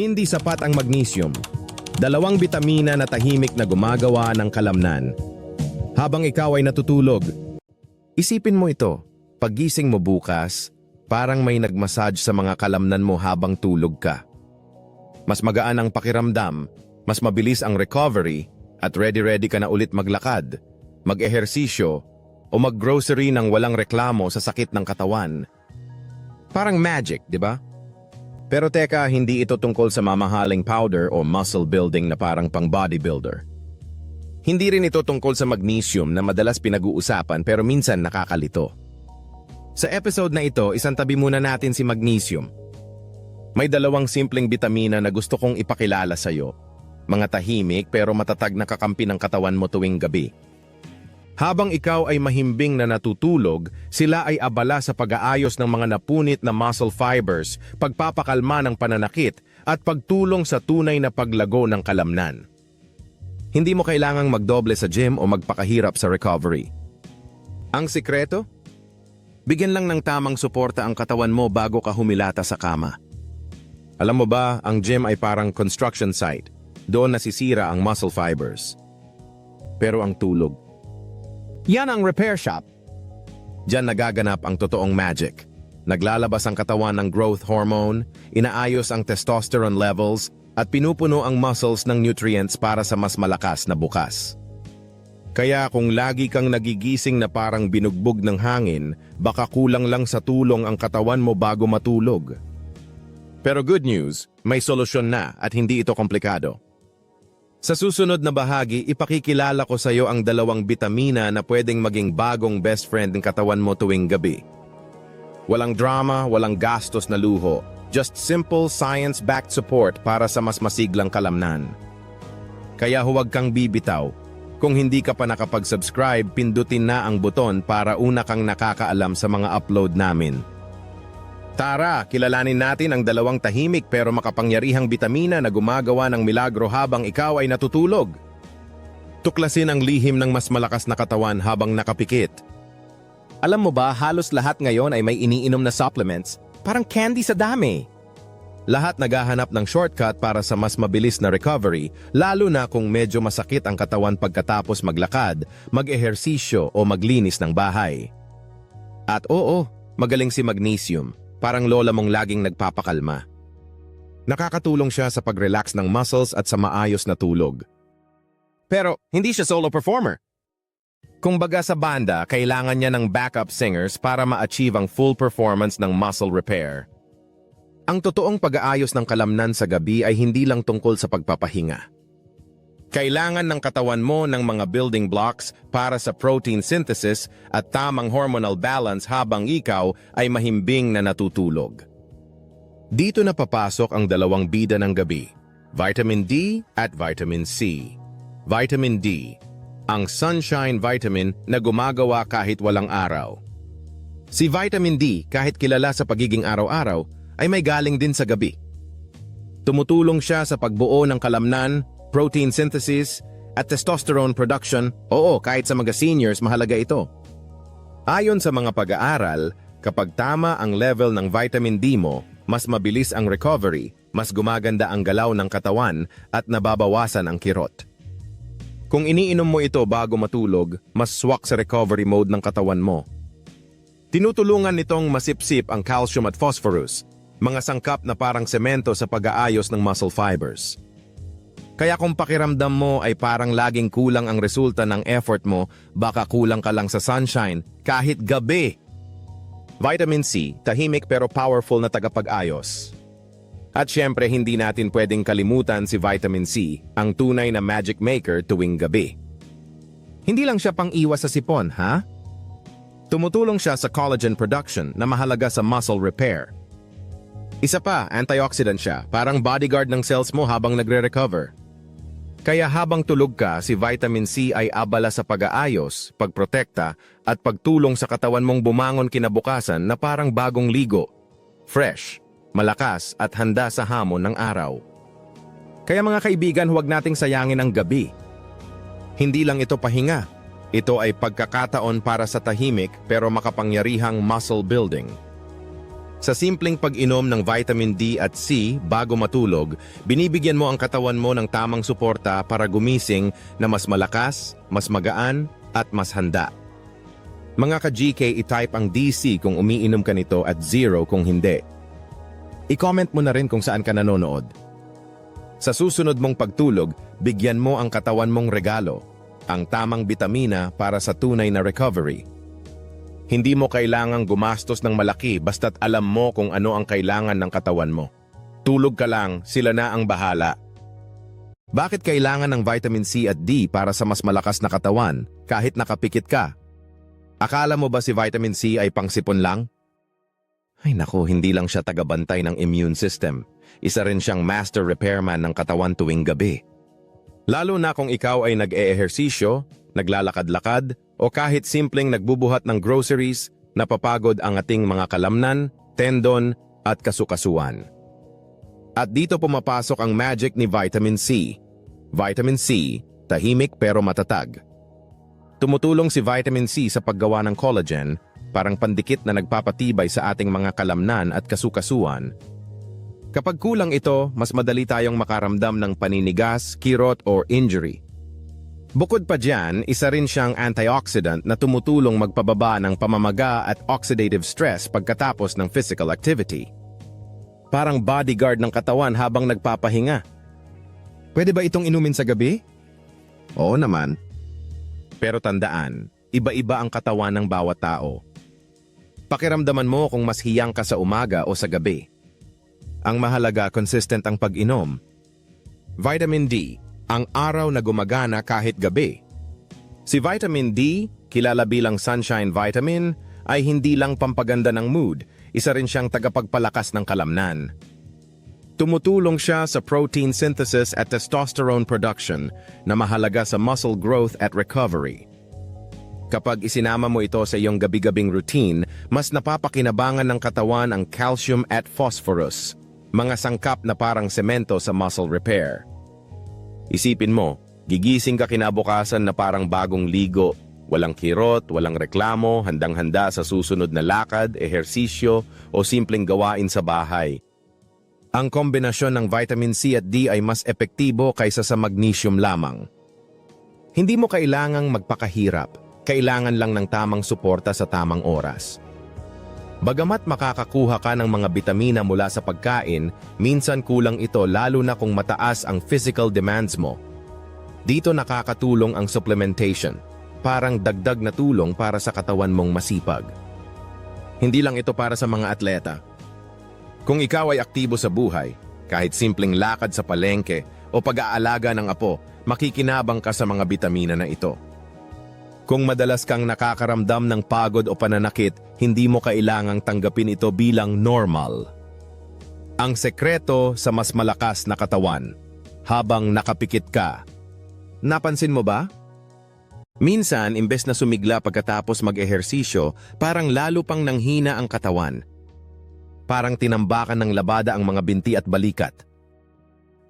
Hindi sapat ang magnesium. Dalawang bitamina na tahimik na gumagawa ng kalamnan. Habang ikaw ay natutulog, isipin mo ito. Paggising mo bukas, parang may nagmassage sa mga kalamnan mo habang tulog ka. Mas magaan ang pakiramdam, mas mabilis ang recovery, at ready-ready ka na ulit maglakad, mag-ehersisyo, o mag-grocery ng walang reklamo sa sakit ng katawan. Parang magic, di ba? Pero teka, hindi ito tungkol sa mamahaling powder o muscle building na parang pang bodybuilder. Hindi rin ito tungkol sa magnesium na madalas pinag-uusapan pero minsan nakakalito. Sa episode na ito, isang tabi muna natin si magnesium. May dalawang simpleng bitamina na gusto kong ipakilala sa iyo. Mga tahimik pero matatag na kakampi ng katawan mo tuwing gabi. Habang ikaw ay mahimbing na natutulog, sila ay abala sa pag-aayos ng mga napunit na muscle fibers, pagpapakalma ng pananakit, at pagtulong sa tunay na paglago ng kalamnan. Hindi mo kailangang magdoble sa gym o magpakahirap sa recovery. Ang sikreto? Bigyan lang ng tamang suporta ang katawan mo bago ka humilata sa kama. Alam mo ba, ang gym ay parang construction site. Doon nasisira ang muscle fibers. Pero ang tulog, yan ang repair shop. Diyan nagaganap ang totoong magic. Naglalabas ang katawan ng growth hormone, inaayos ang testosterone levels, at pinupuno ang muscles ng nutrients para sa mas malakas na bukas. Kaya kung lagi kang nagigising na parang binugbog ng hangin, baka kulang lang sa tulong ang katawan mo bago matulog. Pero good news, may solusyon na at hindi ito komplikado. Sa susunod na bahagi, ipakikilala ko sa iyo ang dalawang bitamina na pwedeng maging bagong best friend ng katawan mo tuwing gabi. Walang drama, walang gastos na luho. Just simple, science-backed support para sa mas masiglang kalamnan. Kaya huwag kang bibitaw. Kung hindi ka pa nakapag-subscribe, pindutin na ang buton para una kang nakakaalam sa mga upload namin. Tara, kilalanin natin ang dalawang tahimik pero makapangyarihang bitamina na gumagawa ng milagro habang ikaw ay natutulog. Tuklasin ang lihim ng mas malakas na katawan habang nakapikit. Alam mo ba, halos lahat ngayon ay may iniinom na supplements, parang candy sa dami. Lahat naghahanap ng shortcut para sa mas mabilis na recovery, lalo na kung medyo masakit ang katawan pagkatapos maglakad, mag-ehersisyo o maglinis ng bahay. At oo, magaling si magnesium. Parang lola mong laging nagpapakalma. Nakakatulong siya sa pag-relax ng muscles at sa maayos na tulog. Pero hindi siya solo performer. Kung baga sa banda, kailangan niya ng backup singers para ma-achieve ang full performance ng muscle repair. Ang totoong pag-aayos ng kalamnan sa gabi ay hindi lang tungkol sa pagpapahinga. Kailangan ng katawan mo ng mga building blocks para sa protein synthesis at tamang hormonal balance habang ikaw ay mahimbing na natutulog. Dito na papasok ang dalawang bida ng gabi, vitamin D at vitamin C. Vitamin D, ang sunshine vitamin na gumagawa kahit walang araw. Si vitamin D, kahit kilala sa pagiging araw-araw, ay may galing din sa gabi. Tumutulong siya sa pagbuo ng kalamnan protein synthesis, at testosterone production, oo, kahit sa mga seniors mahalaga ito. Ayon sa mga pag-aaral, kapag tama ang level ng vitamin D mo, mas mabilis ang recovery, mas gumaganda ang galaw ng katawan at nababawasan ang kirot. Kung iniinom mo ito bago matulog, mas swak sa recovery mode ng katawan mo. Tinutulungan nitong masipsip ang calcium at phosphorus, mga sangkap na parang semento sa pag-aayos ng muscle fibers. Kaya kung pakiramdam mo ay parang laging kulang ang resulta ng effort mo, baka kulang ka lang sa sunshine kahit gabi. Vitamin C, tahimik pero powerful na tagapag-ayos. At syempre hindi natin pwedeng kalimutan si Vitamin C, ang tunay na magic maker tuwing gabi. Hindi lang siya pang iwas sa sipon, ha? Tumutulong siya sa collagen production na mahalaga sa muscle repair. Isa pa, antioxidant siya, parang bodyguard ng cells mo habang nagre-recover. Kaya habang tulog ka, si vitamin C ay abala sa pag-aayos, pagprotekta, at pagtulong sa katawan mong bumangon kinabukasan na parang bagong ligo. Fresh, malakas at handa sa hamon ng araw. Kaya mga kaibigan, huwag nating sayangin ang gabi. Hindi lang ito pahinga. Ito ay pagkakataon para sa tahimik pero makapangyarihang muscle building. Sa simpleng pag-inom ng vitamin D at C bago matulog, binibigyan mo ang katawan mo ng tamang suporta para gumising na mas malakas, mas magaan, at mas handa. Mga ka-GK, i-type ang DC kung umiinom ka nito at zero kung hindi. I-comment mo na rin kung saan ka nanonood. Sa susunod mong pagtulog, bigyan mo ang katawan mong regalo, ang tamang bitamina para sa tunay na recovery. Hindi mo kailangang gumastos ng malaki basta't alam mo kung ano ang kailangan ng katawan mo. Tulog ka lang, sila na ang bahala. Bakit kailangan ng vitamin C at D para sa mas malakas na katawan kahit nakapikit ka? Akala mo ba si vitamin C ay pangsipon lang? Ay naku, hindi lang siya tagabantay ng immune system. Isa rin siyang master repairman ng katawan tuwing gabi. Lalo na kung ikaw ay nag-eehersisyo, naglalakad-lakad, o kahit simpleng nagbubuhat ng groceries, napapagod ang ating mga kalamnan, tendon, at kasukasuan. At dito pumapasok ang magic ni vitamin C. Vitamin C, tahimik pero matatag. Tumutulong si vitamin C sa paggawa ng collagen, parang pandikit na nagpapatibay sa ating mga kalamnan at kasukasuan. Kapag kulang ito, mas madali tayong makaramdam ng paninigas, kirot, or injury. Bukod pa dyan, isa rin siyang antioxidant na tumutulong magpababa ng pamamaga at oxidative stress pagkatapos ng physical activity. Parang bodyguard ng katawan habang nagpapahinga. Pwede ba itong inumin sa gabi? Oo naman. Pero tandaan, iba-iba ang katawan ng bawat tao. Pakiramdaman mo kung mas hiyang ka sa umaga o sa gabi. Ang mahalaga, consistent ang pag-inom. Vitamin D, ang araw na gumagana kahit gabi. Si vitamin D, kilala bilang sunshine vitamin, ay hindi lang pampaganda ng mood, isa rin siyang tagapagpalakas ng kalamnan. Tumutulong siya sa protein synthesis at testosterone production na mahalaga sa muscle growth at recovery. Kapag isinama mo ito sa iyong gabi-gabing routine, mas napapakinabangan ng katawan ang calcium at phosphorus, mga sangkap na parang semento sa muscle repair. Isipin mo, gigising ka kinabukasan na parang bagong ligo, walang kirot, walang reklamo, handang-handa sa susunod na lakad, ehersisyo o simpleng gawain sa bahay. Ang kombinasyon ng vitamin C at D ay mas epektibo kaysa sa magnesium lamang. Hindi mo kailangang magpakahirap, kailangan lang ng tamang suporta sa tamang oras. Bagamat makakakuha ka ng mga bitamina mula sa pagkain, minsan kulang ito lalo na kung mataas ang physical demands mo. Dito nakakatulong ang supplementation, parang dagdag na tulong para sa katawan mong masipag. Hindi lang ito para sa mga atleta. Kung ikaw ay aktibo sa buhay, kahit simpleng lakad sa palengke o pag-aalaga ng apo, makikinabang ka sa mga bitamina na ito. Kung madalas kang nakakaramdam ng pagod o pananakit, hindi mo kailangang tanggapin ito bilang normal. Ang sekreto sa mas malakas na katawan, habang nakapikit ka. Napansin mo ba? Minsan, imbes na sumigla pagkatapos mag-ehersisyo, parang lalo pang nanghina ang katawan. Parang tinambakan ng labada ang mga binti at balikat.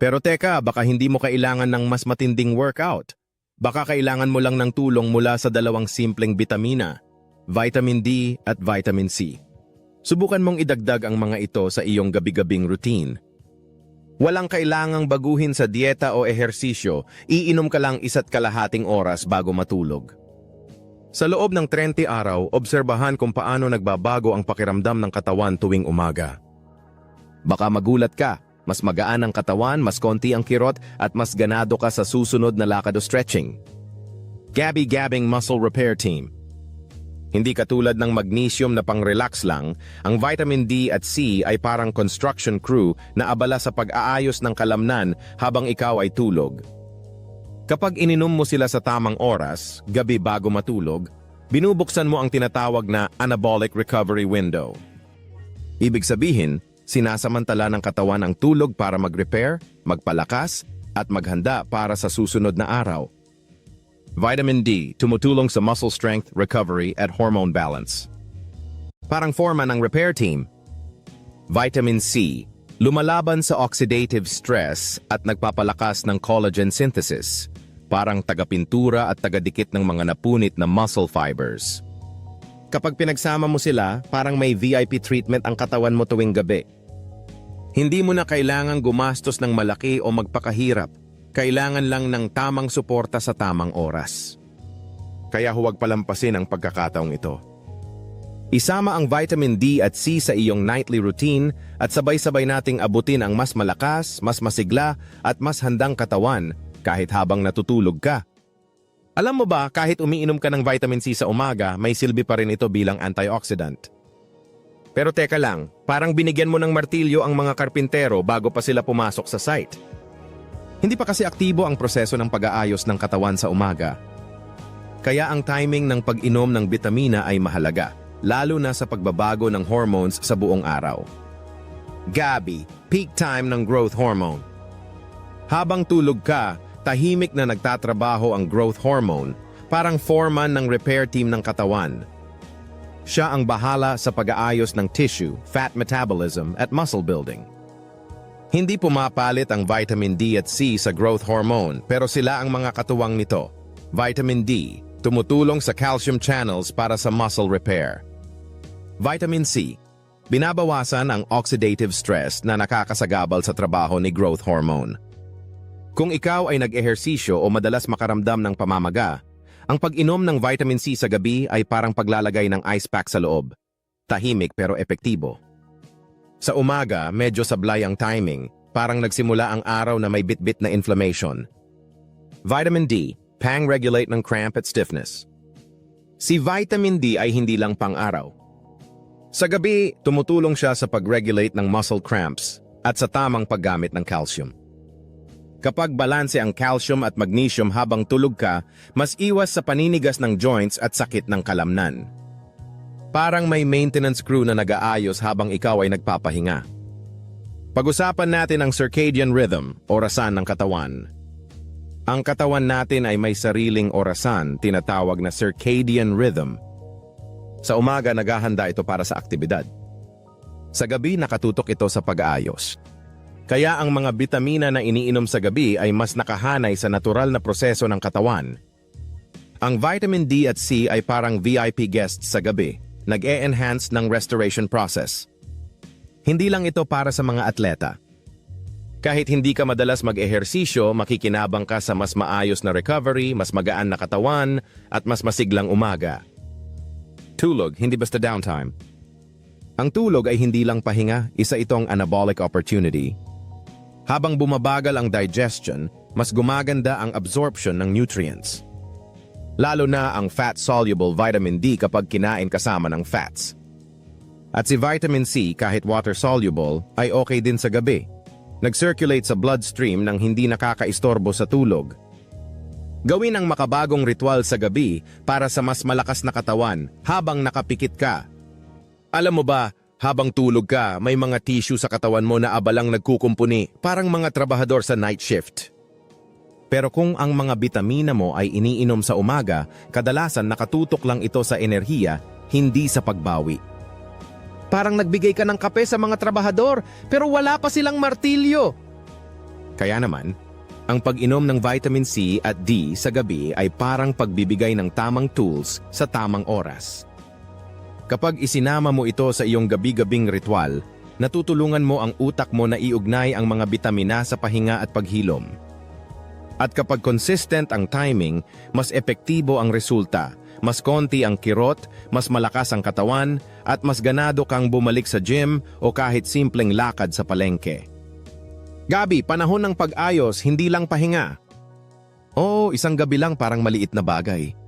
Pero teka, baka hindi mo kailangan ng mas matinding workout. Baka kailangan mo lang ng tulong mula sa dalawang simpleng bitamina, vitamin D at vitamin C. Subukan mong idagdag ang mga ito sa iyong gabi-gabing routine. Walang kailangang baguhin sa dieta o ehersisyo, iinom ka lang isa't kalahating oras bago matulog. Sa loob ng 30 araw, obserbahan kung paano nagbabago ang pakiramdam ng katawan tuwing umaga. Baka magulat ka, mas magaan ang katawan, mas konti ang kirot, at mas ganado ka sa susunod na lakad o stretching. Gabby Gabbing Muscle Repair Team Hindi katulad ng magnesium na pang-relax lang, ang vitamin D at C ay parang construction crew na abala sa pag-aayos ng kalamnan habang ikaw ay tulog. Kapag ininom mo sila sa tamang oras, gabi bago matulog, binubuksan mo ang tinatawag na anabolic recovery window. Ibig sabihin, sinasamantala ng katawan ang tulog para mag-repair, magpalakas, at maghanda para sa susunod na araw. Vitamin D, tumutulong sa muscle strength, recovery, at hormone balance. Parang forma ng repair team. Vitamin C, lumalaban sa oxidative stress at nagpapalakas ng collagen synthesis, parang tagapintura at tagadikit ng mga napunit na muscle fibers. Kapag pinagsama mo sila, parang may VIP treatment ang katawan mo tuwing gabi. Hindi mo na kailangang gumastos ng malaki o magpakahirap. Kailangan lang ng tamang suporta sa tamang oras. Kaya huwag palampasin ang pagkakataong ito. Isama ang vitamin D at C sa iyong nightly routine at sabay-sabay nating abutin ang mas malakas, mas masigla at mas handang katawan kahit habang natutulog ka. Alam mo ba, kahit umiinom ka ng vitamin C sa umaga, may silbi pa rin ito bilang antioxidant. Pero teka lang, parang binigyan mo ng martilyo ang mga karpintero bago pa sila pumasok sa site. Hindi pa kasi aktibo ang proseso ng pag-aayos ng katawan sa umaga. Kaya ang timing ng pag-inom ng bitamina ay mahalaga, lalo na sa pagbabago ng hormones sa buong araw. Gabi, peak time ng growth hormone. Habang tulog ka, tahimik na nagtatrabaho ang growth hormone, parang foreman ng repair team ng katawan. Siya ang bahala sa pag-aayos ng tissue, fat metabolism at muscle building. Hindi pumapalit ang vitamin D at C sa growth hormone pero sila ang mga katuwang nito. Vitamin D, tumutulong sa calcium channels para sa muscle repair. Vitamin C, binabawasan ang oxidative stress na nakakasagabal sa trabaho ni growth hormone. Kung ikaw ay nag-ehersisyo o madalas makaramdam ng pamamaga, ang pag-inom ng vitamin C sa gabi ay parang paglalagay ng ice pack sa loob. Tahimik pero epektibo. Sa umaga, medyo sablay ang timing, parang nagsimula ang araw na may bitbit na inflammation. Vitamin D, pang-regulate ng cramp at stiffness. Si vitamin D ay hindi lang pang-araw. Sa gabi, tumutulong siya sa pag-regulate ng muscle cramps at sa tamang paggamit ng calcium. Kapag balanse ang calcium at magnesium habang tulog ka, mas iwas sa paninigas ng joints at sakit ng kalamnan. Parang may maintenance crew na nag-aayos habang ikaw ay nagpapahinga. Pag-usapan natin ang circadian rhythm, orasan ng katawan. Ang katawan natin ay may sariling orasan, tinatawag na circadian rhythm. Sa umaga, naghahanda ito para sa aktibidad. Sa gabi, nakatutok ito sa pag-aayos. Kaya ang mga bitamina na iniinom sa gabi ay mas nakahanay sa natural na proseso ng katawan. Ang vitamin D at C ay parang VIP guests sa gabi, nag-e-enhance ng restoration process. Hindi lang ito para sa mga atleta. Kahit hindi ka madalas mag-ehersisyo, makikinabang ka sa mas maayos na recovery, mas magaan na katawan, at mas masiglang umaga. Tulog, hindi basta downtime. Ang tulog ay hindi lang pahinga, isa itong anabolic opportunity habang bumabagal ang digestion, mas gumaganda ang absorption ng nutrients. Lalo na ang fat-soluble vitamin D kapag kinain kasama ng fats. At si vitamin C kahit water-soluble ay okay din sa gabi. Nag-circulate sa bloodstream nang hindi nakakaistorbo sa tulog. Gawin ang makabagong ritual sa gabi para sa mas malakas na katawan habang nakapikit ka. Alam mo ba, habang tulog ka, may mga tissue sa katawan mo na abalang nagkukumpuni, parang mga trabahador sa night shift. Pero kung ang mga bitamina mo ay iniinom sa umaga, kadalasan nakatutok lang ito sa enerhiya, hindi sa pagbawi. Parang nagbigay ka ng kape sa mga trabahador, pero wala pa silang martilyo. Kaya naman, ang pag-inom ng vitamin C at D sa gabi ay parang pagbibigay ng tamang tools sa tamang oras. Kapag isinama mo ito sa iyong gabi-gabing ritual, natutulungan mo ang utak mo na iugnay ang mga bitamina sa pahinga at paghilom. At kapag consistent ang timing, mas epektibo ang resulta, mas konti ang kirot, mas malakas ang katawan, at mas ganado kang bumalik sa gym o kahit simpleng lakad sa palengke. Gabi, panahon ng pag-ayos, hindi lang pahinga. Oo, isang gabi lang parang maliit na bagay.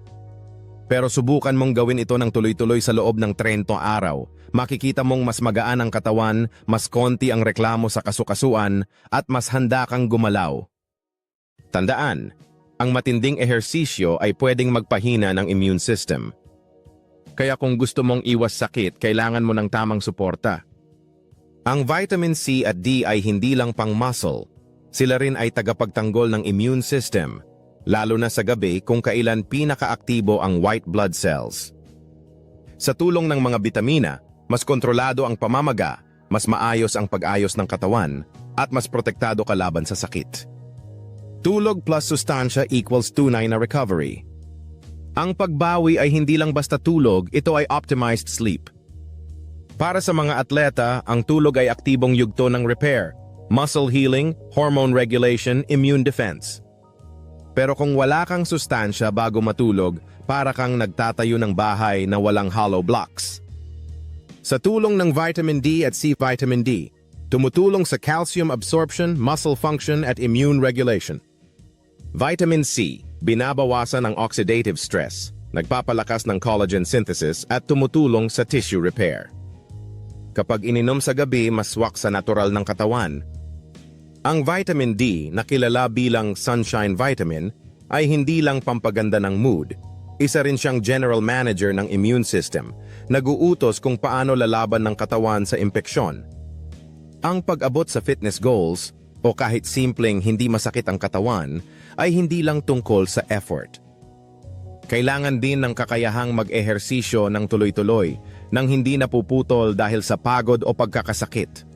Pero subukan mong gawin ito ng tuloy-tuloy sa loob ng 30 araw. Makikita mong mas magaan ang katawan, mas konti ang reklamo sa kasukasuan, at mas handa kang gumalaw. Tandaan, ang matinding ehersisyo ay pwedeng magpahina ng immune system. Kaya kung gusto mong iwas sakit, kailangan mo ng tamang suporta. Ang vitamin C at D ay hindi lang pang muscle. Sila rin ay tagapagtanggol ng immune system lalo na sa gabi kung kailan pinakaaktibo ang white blood cells. Sa tulong ng mga bitamina, mas kontrolado ang pamamaga, mas maayos ang pag-ayos ng katawan, at mas protektado ka laban sa sakit. Tulog plus sustansya equals tunay na recovery. Ang pagbawi ay hindi lang basta tulog, ito ay optimized sleep. Para sa mga atleta, ang tulog ay aktibong yugto ng repair, muscle healing, hormone regulation, immune defense. Pero kung wala kang sustansya bago matulog, para kang nagtatayo ng bahay na walang hollow blocks. Sa tulong ng vitamin D at C vitamin D, tumutulong sa calcium absorption, muscle function at immune regulation. Vitamin C, binabawasan ang oxidative stress, nagpapalakas ng collagen synthesis at tumutulong sa tissue repair. Kapag ininom sa gabi, mas swak sa natural ng katawan. Ang vitamin D, na kilala bilang sunshine vitamin, ay hindi lang pampaganda ng mood. Isa rin siyang general manager ng immune system, naguutos kung paano lalaban ng katawan sa impeksyon. Ang pag-abot sa fitness goals, o kahit simpleng hindi masakit ang katawan, ay hindi lang tungkol sa effort. Kailangan din ng kakayahang mag-ehersisyo ng tuloy-tuloy nang hindi napuputol dahil sa pagod o pagkakasakit.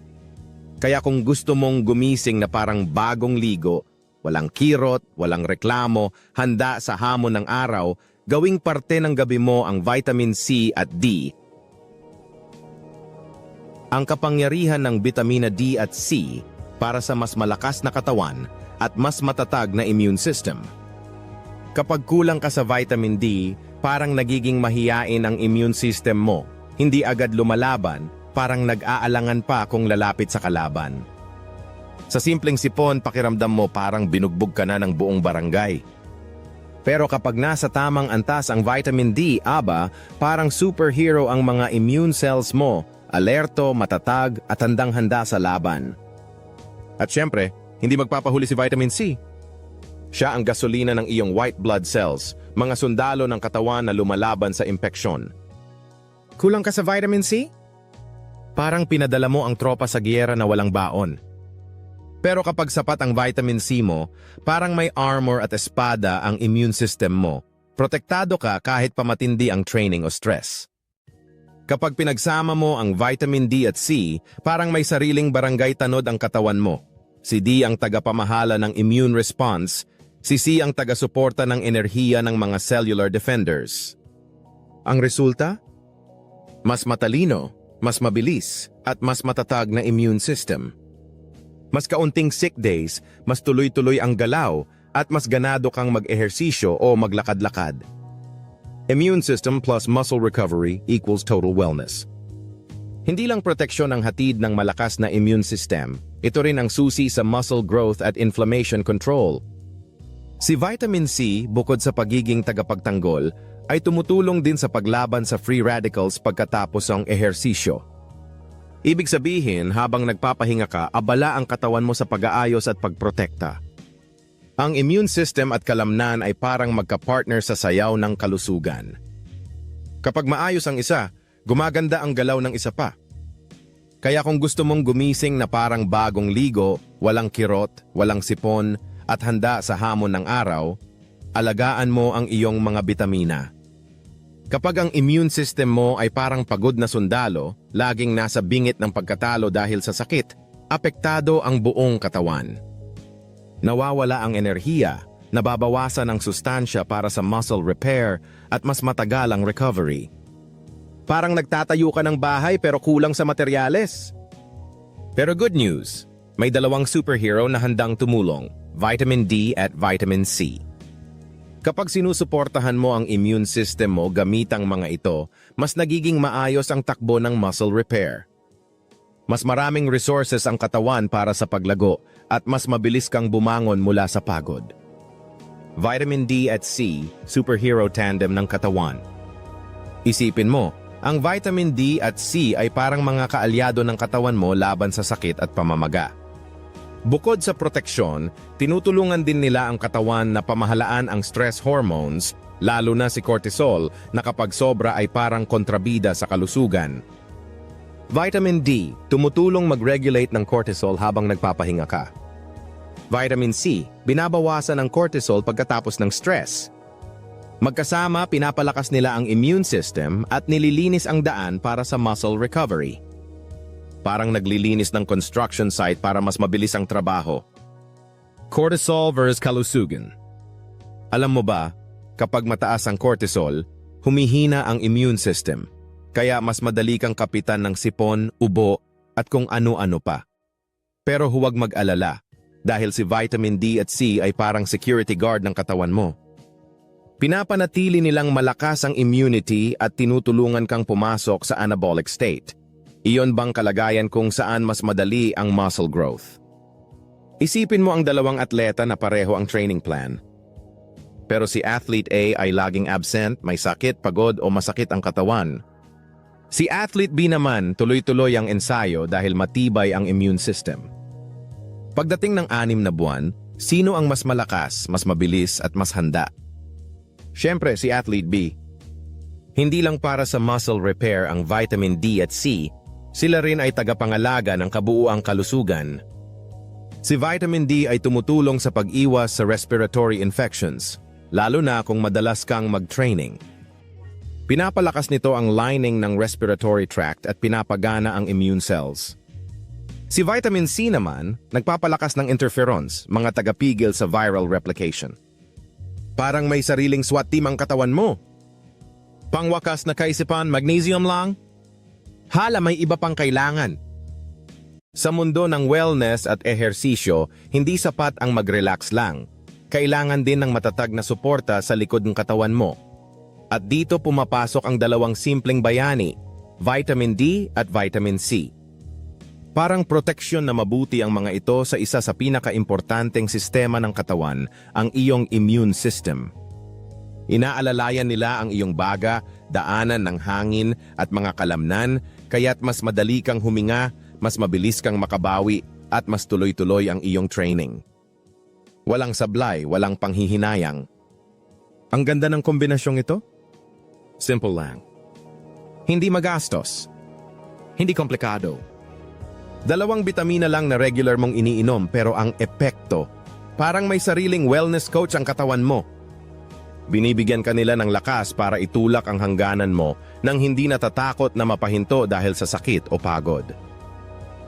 Kaya kung gusto mong gumising na parang bagong ligo, walang kirot, walang reklamo, handa sa hamon ng araw, gawing parte ng gabi mo ang vitamin C at D. Ang kapangyarihan ng vitamina D at C para sa mas malakas na katawan at mas matatag na immune system. Kapag kulang ka sa vitamin D, parang nagiging mahiyain ang immune system mo. Hindi agad lumalaban, parang nag-aalangan pa kung lalapit sa kalaban. Sa simpleng sipon, pakiramdam mo parang binugbog ka na ng buong barangay. Pero kapag nasa tamang antas ang vitamin D, aba, parang superhero ang mga immune cells mo, alerto, matatag at handang-handa sa laban. At syempre, hindi magpapahuli si vitamin C. Siya ang gasolina ng iyong white blood cells, mga sundalo ng katawan na lumalaban sa impeksyon. Kulang ka sa vitamin C? Parang pinadala mo ang tropa sa giyera na walang baon. Pero kapag sapat ang vitamin C mo, parang may armor at espada ang immune system mo. Protektado ka kahit pamatindi ang training o stress. Kapag pinagsama mo ang vitamin D at C, parang may sariling barangay tanod ang katawan mo. Si D ang tagapamahala ng immune response, si C ang taga-suporta ng enerhiya ng mga cellular defenders. Ang resulta? Mas matalino, mas mabilis, at mas matatag na immune system. Mas kaunting sick days, mas tuloy-tuloy ang galaw, at mas ganado kang mag-ehersisyo o maglakad-lakad. Immune system plus muscle recovery equals total wellness. Hindi lang proteksyon ang hatid ng malakas na immune system, ito rin ang susi sa muscle growth at inflammation control. Si vitamin C, bukod sa pagiging tagapagtanggol, ay tumutulong din sa paglaban sa free radicals pagkatapos ang ehersisyo. Ibig sabihin, habang nagpapahinga ka, abala ang katawan mo sa pag-aayos at pagprotekta. Ang immune system at kalamnan ay parang magka-partner sa sayaw ng kalusugan. Kapag maayos ang isa, gumaganda ang galaw ng isa pa. Kaya kung gusto mong gumising na parang bagong ligo, walang kirot, walang sipon, at handa sa hamon ng araw, alagaan mo ang iyong mga bitamina. Kapag ang immune system mo ay parang pagod na sundalo, laging nasa bingit ng pagkatalo dahil sa sakit, apektado ang buong katawan. Nawawala ang enerhiya, nababawasan ang sustansya para sa muscle repair at mas matagal ang recovery. Parang nagtatayo ka ng bahay pero kulang sa materyales. Pero good news, may dalawang superhero na handang tumulong, vitamin D at vitamin C. Kapag sinusuportahan mo ang immune system mo gamit ang mga ito, mas nagiging maayos ang takbo ng muscle repair. Mas maraming resources ang katawan para sa paglago at mas mabilis kang bumangon mula sa pagod. Vitamin D at C, superhero tandem ng katawan. Isipin mo, ang vitamin D at C ay parang mga kaalyado ng katawan mo laban sa sakit at pamamaga. Bukod sa proteksyon, tinutulungan din nila ang katawan na pamahalaan ang stress hormones, lalo na si cortisol na kapag sobra ay parang kontrabida sa kalusugan. Vitamin D, tumutulong mag-regulate ng cortisol habang nagpapahinga ka. Vitamin C, binabawasan ang cortisol pagkatapos ng stress. Magkasama, pinapalakas nila ang immune system at nililinis ang daan para sa muscle recovery parang naglilinis ng construction site para mas mabilis ang trabaho. Cortisol versus kalusugan. Alam mo ba, Kapag mataas ang cortisol, humihina ang immune system. Kaya mas madali kang kapitan ng sipon, ubo, at kung ano-ano pa. Pero huwag mag-alala, dahil si vitamin D at C ay parang security guard ng katawan mo. Pinapanatili nilang malakas ang immunity at tinutulungan kang pumasok sa anabolic state. Iyon bang kalagayan kung saan mas madali ang muscle growth? Isipin mo ang dalawang atleta na pareho ang training plan. Pero si athlete A ay laging absent, may sakit, pagod o masakit ang katawan. Si athlete B naman tuloy-tuloy ang ensayo dahil matibay ang immune system. Pagdating ng anim na buwan, sino ang mas malakas, mas mabilis at mas handa? Siyempre, si Athlete B. Hindi lang para sa muscle repair ang vitamin D at C, sila rin ay tagapangalaga ng kabuuang kalusugan. Si vitamin D ay tumutulong sa pag-iwas sa respiratory infections, lalo na kung madalas kang mag-training. Pinapalakas nito ang lining ng respiratory tract at pinapagana ang immune cells. Si vitamin C naman, nagpapalakas ng interferons, mga tagapigil sa viral replication. Parang may sariling SWAT team ang katawan mo. Pangwakas na kaisipan, magnesium lang? Hala, may iba pang kailangan. Sa mundo ng wellness at ehersisyo, hindi sapat ang mag-relax lang. Kailangan din ng matatag na suporta sa likod ng katawan mo. At dito pumapasok ang dalawang simpleng bayani, vitamin D at vitamin C. Parang proteksyon na mabuti ang mga ito sa isa sa pinakaimportanteng sistema ng katawan, ang iyong immune system. Inaalalayan nila ang iyong baga, daanan ng hangin at mga kalamnan, kaya't mas madali kang huminga, mas mabilis kang makabawi, at mas tuloy-tuloy ang iyong training. Walang sablay, walang panghihinayang. Ang ganda ng kombinasyong ito? Simple lang. Hindi magastos. Hindi komplikado. Dalawang bitamina lang na regular mong iniinom pero ang epekto, parang may sariling wellness coach ang katawan mo. Binibigyan ka nila ng lakas para itulak ang hangganan mo nang hindi natatakot na mapahinto dahil sa sakit o pagod.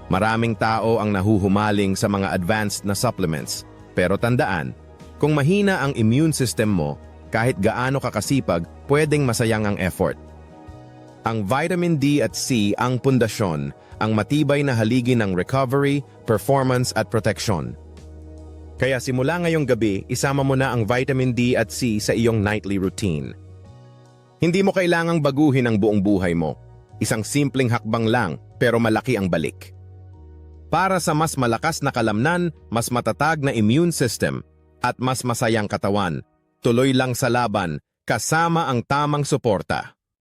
Maraming tao ang nahuhumaling sa mga advanced na supplements, pero tandaan, kung mahina ang immune system mo, kahit gaano kakasipag, pwedeng masayang ang effort. Ang vitamin D at C ang pundasyon ang matibay na haligi ng recovery, performance at protection. Kaya simula ngayong gabi, isama mo na ang vitamin D at C sa iyong nightly routine. Hindi mo kailangang baguhin ang buong buhay mo. Isang simpleng hakbang lang pero malaki ang balik. Para sa mas malakas na kalamnan, mas matatag na immune system, at mas masayang katawan, tuloy lang sa laban kasama ang tamang suporta.